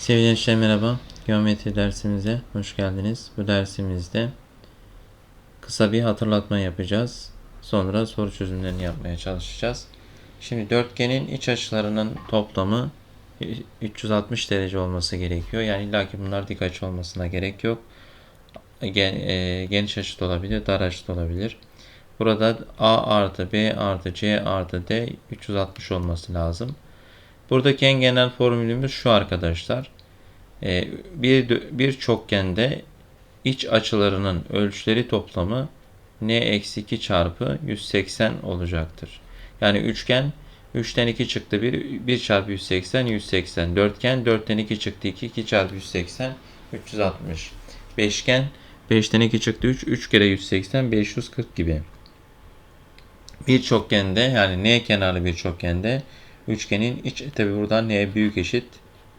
Sevgili gençler merhaba. Geometri dersimize hoş geldiniz. Bu dersimizde kısa bir hatırlatma yapacağız. Sonra soru çözümlerini yapmaya çalışacağız. Şimdi dörtgenin iç açılarının toplamı 360 derece olması gerekiyor. Yani illaki bunlar dik açı olmasına gerek yok. E, geniş açı da olabilir, dar açı da olabilir. Burada A artı B artı C artı D 360 olması lazım. Buradaki en genel formülümüz şu arkadaşlar. Ee, bir, bir çokgende iç açılarının ölçüleri toplamı n eksi 2 çarpı 180 olacaktır. Yani üçgen 3'ten 2 çıktı 1, 1 çarpı 180, 180. Dörtgen 4'ten 2 çıktı 2, 2 çarpı 180, 360. Beşgen 5'ten 2 çıktı 3, 3 kere 180, 540 gibi. Bir çokgende yani n kenarlı bir çokgende üçgenin iç tabi buradan n büyük eşit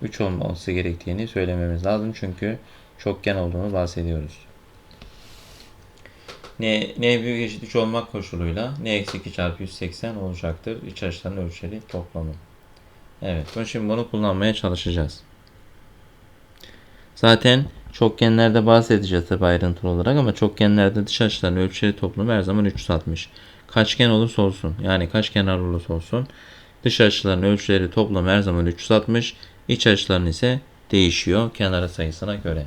3 olması gerektiğini söylememiz lazım. Çünkü çokgen olduğunu bahsediyoruz. N, n büyük eşit 3 olmak koşuluyla n eksi 2 çarpı 180 olacaktır. İç açıların ölçüleri toplamı. Evet. Şimdi bunu kullanmaya çalışacağız. Zaten çokgenlerde bahsedeceğiz tabi ayrıntılı olarak ama çokgenlerde dış açıların ölçüleri toplamı her zaman 360. Kaçgen olursa olsun yani kaç kenar olursa olsun dış açıların ölçüleri toplamı her zaman 360. İç açıların ise değişiyor kenar sayısına göre.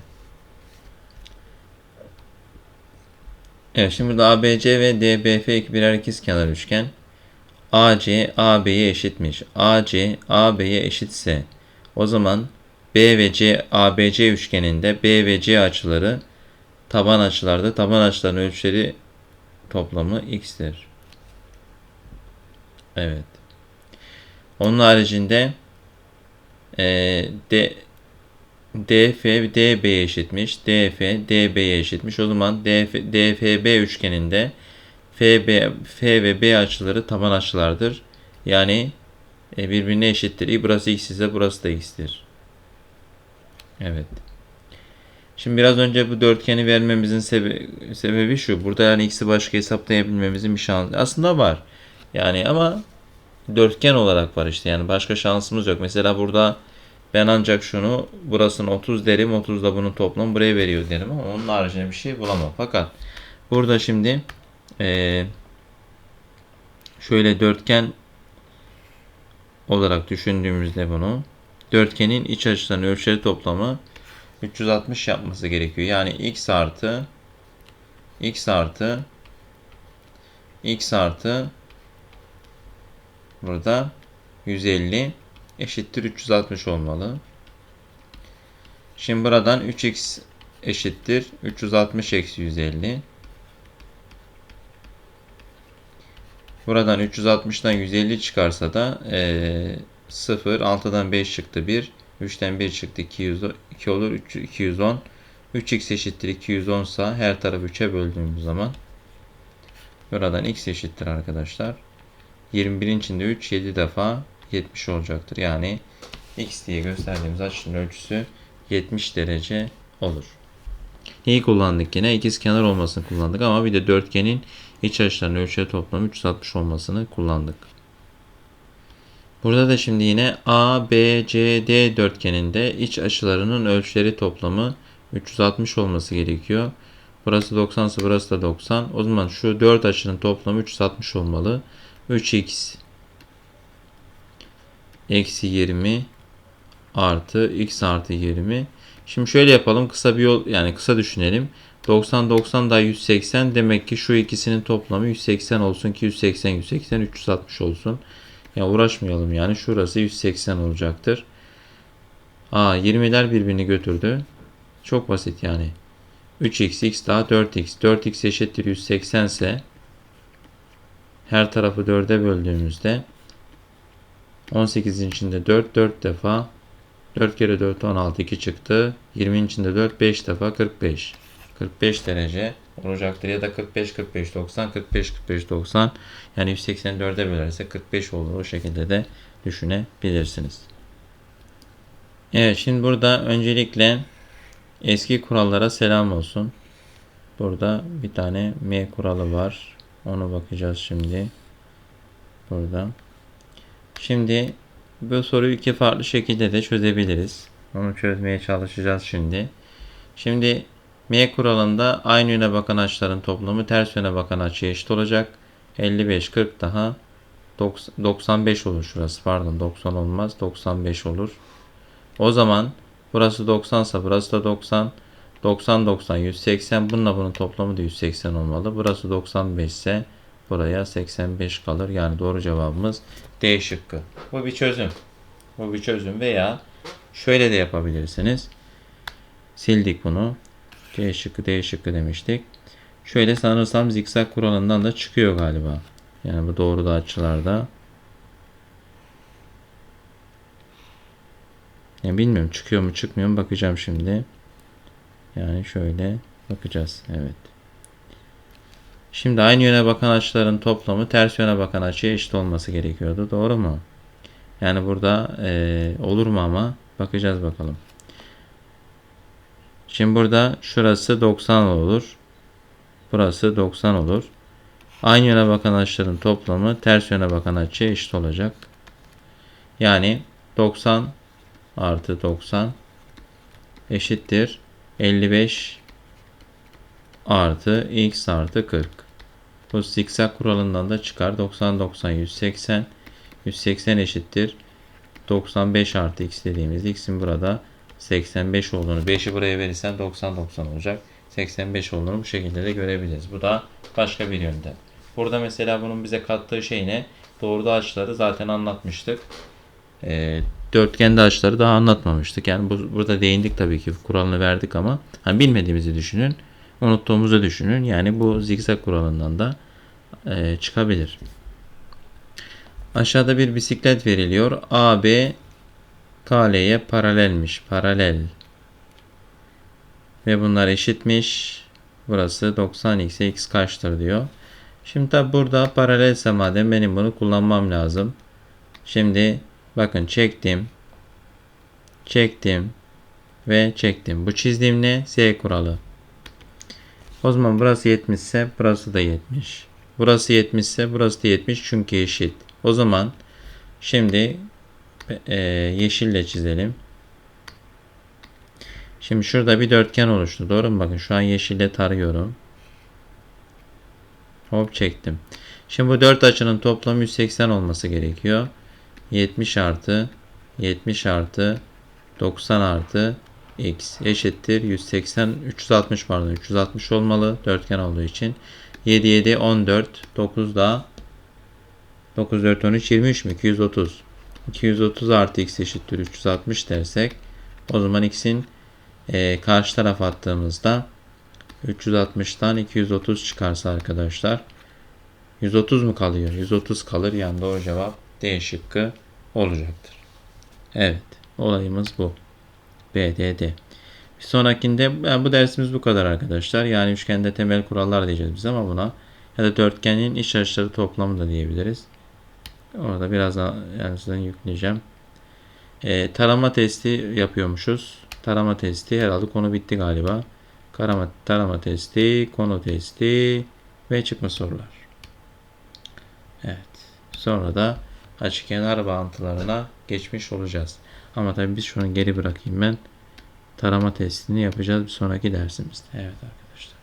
Evet şimdi burada ABC ve DBF birer ikizkenar üçgen. AC AB'ye eşitmiş. AC AB'ye eşitse o zaman B ve C ABC üçgeninde B ve C açıları taban açılarda taban açıların ölçüleri toplamı x'tir. Evet. Onun haricinde e, D, DF DB'ye eşitmiş. DF DB'ye eşitmiş. O zaman DF, DFB üçgeninde FB, F ve B açıları taban açılardır. Yani e, birbirine eşittir. Burası x ise burası da x'tir. Evet. Şimdi biraz önce bu dörtgeni vermemizin sebe sebebi şu. Burada yani x'i başka hesaplayabilmemizin bir şansı aslında var. Yani ama dörtgen olarak var işte. Yani başka şansımız yok. Mesela burada ben ancak şunu burasını 30 derim. 30 da bunun toplamı buraya veriyor derim ama onun haricinde bir şey bulamam. Fakat burada şimdi ee, şöyle dörtgen olarak düşündüğümüzde bunu dörtgenin iç açılarının ölçüleri toplamı 360 yapması gerekiyor. Yani x artı x artı x artı burada 150 eşittir 360 olmalı. Şimdi buradan 3x eşittir 360 eksi 150. Buradan 360'dan 150 çıkarsa da e, 0, 6'dan 5 çıktı 1, 3'ten 1 çıktı 200, 2 olur 3, 210. 3x eşittir 210 ise her tarafı 3'e böldüğümüz zaman buradan x eşittir arkadaşlar. 21'in içinde 3 7 defa 70 olacaktır. Yani x diye gösterdiğimiz açının ölçüsü 70 derece olur. Neyi kullandık yine? İkiz kenar olmasını kullandık ama bir de dörtgenin iç açılarının ölçüleri toplamı 360 olmasını kullandık. Burada da şimdi yine A, B, C, D dörtgeninde iç açılarının ölçüleri toplamı 360 olması gerekiyor. Burası 90 ise burası da 90. O zaman şu 4 açının toplamı 360 olmalı. 3x eksi 20 artı x artı 20. Şimdi şöyle yapalım. Kısa bir yol yani kısa düşünelim. 90 90 da 180 demek ki şu ikisinin toplamı 180 olsun ki 180 180 360 olsun. Ya uğraşmayalım yani şurası 180 olacaktır. Aa 20'ler birbirini götürdü. Çok basit yani. 3x x daha 4x. 4x eşittir 180 ise her tarafı 4'e böldüğümüzde 18'in içinde 4 4 defa 4 kere 4 16 2 çıktı. 20'nin içinde 4 5 defa 45. 45 derece olacaktır ya da 45 45 90 45 45 90 yani 184'e bölerse 45 olur o şekilde de düşünebilirsiniz. Evet şimdi burada öncelikle eski kurallara selam olsun. Burada bir tane M kuralı var. Onu bakacağız şimdi. Burada. Şimdi bu soruyu iki farklı şekilde de çözebiliriz. Onu çözmeye çalışacağız şimdi. Şimdi M kuralında aynı yöne bakan açıların toplamı ters yöne bakan açıya eşit olacak. 55, 40 daha 90 95 olur şurası. Pardon 90 olmaz. 95 olur. O zaman burası 90 ise burası da 90. 90 90 180 bununla bunun toplamı da 180 olmalı. Burası 95 ise buraya 85 kalır. Yani doğru cevabımız D şıkkı. Bu bir çözüm. Bu bir çözüm veya şöyle de yapabilirsiniz. Sildik bunu. C şıkkı D şıkkı demiştik. Şöyle sanırsam zikzak kuralından da çıkıyor galiba. Yani bu doğru da açılarda. Ya bilmiyorum çıkıyor mu çıkmıyor mu bakacağım şimdi. Yani şöyle bakacağız. Evet. Şimdi aynı yöne bakan açıların toplamı ters yöne bakan açıya eşit olması gerekiyordu. Doğru mu? Yani burada eee, olur mu ama bakacağız bakalım. Şimdi burada şurası 90 olur. Burası 90 olur. Aynı yöne bakan açıların toplamı ters yöne bakan açıya eşit olacak. Yani 90 artı 90 eşittir 55 artı x artı 40. Bu zikzak kuralından da çıkar. 90 90 180 180 eşittir 95 artı x dediğimiz x'in burada 85 olduğunu 5'i buraya verirsen 90 90 olacak. 85 olduğunu bu şekilde de görebiliriz. Bu da başka bir yöntem. Burada mesela bunun bize kattığı şey ne? Doğruda açıları zaten anlatmıştık. Ee, dörtgende açıları daha anlatmamıştık. Yani bu, burada değindik tabii ki kuralını verdik ama hani bilmediğimizi düşünün. Unuttuğumuzu düşünün. Yani bu zikzak kuralından da e, çıkabilir. Aşağıda bir bisiklet veriliyor. AB KL'ye paralelmiş. Paralel. Ve bunlar eşitmiş. Burası 90x'e x kaçtır diyor. Şimdi tabi burada paralelse madem benim bunu kullanmam lazım. Şimdi bakın çektim. Çektim. Ve çektim. Bu çizdiğim ne? Z kuralı. O zaman burası 70 ise burası da 70. Burası 70 ise burası da 70 çünkü eşit. O zaman şimdi e, yeşille çizelim. Şimdi şurada bir dörtgen oluştu. Doğru mu? Bakın şu an yeşille tarıyorum. Hop çektim. Şimdi bu dört açının toplamı 180 olması gerekiyor. 70 artı 70 artı 90 artı x eşittir 180 360 pardon 360 olmalı dörtgen olduğu için 7 7 14 9 da 9 4 13 23 mi 230 230 artı x eşittir 360 dersek o zaman x'in e, karşı taraf attığımızda 360'tan 230 çıkarsa arkadaşlar 130 mu kalıyor? 130 kalır. Yani doğru cevap D şıkkı olacaktır. Evet. Olayımız bu. BDD. Bir sonrakinde yani bu dersimiz bu kadar arkadaşlar. Yani üçgende temel kurallar diyeceğiz biz ama buna ya da dörtgenin iç açıları toplamı da diyebiliriz. Orada birazdan yani sizden yükleyeceğim. Ee, tarama testi yapıyormuşuz. Tarama testi herhalde konu bitti galiba. Karama, tarama testi, konu testi ve çıkma sorular. Evet. Sonra da açık kenar bağıntılarına geçmiş olacağız. Ama tabii biz şunu geri bırakayım ben. Tarama testini yapacağız bir sonraki dersimizde. Evet arkadaşlar.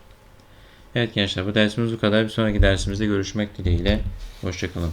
Evet gençler bu dersimiz bu kadar. Bir sonraki dersimizde görüşmek dileğiyle. Hoşçakalın.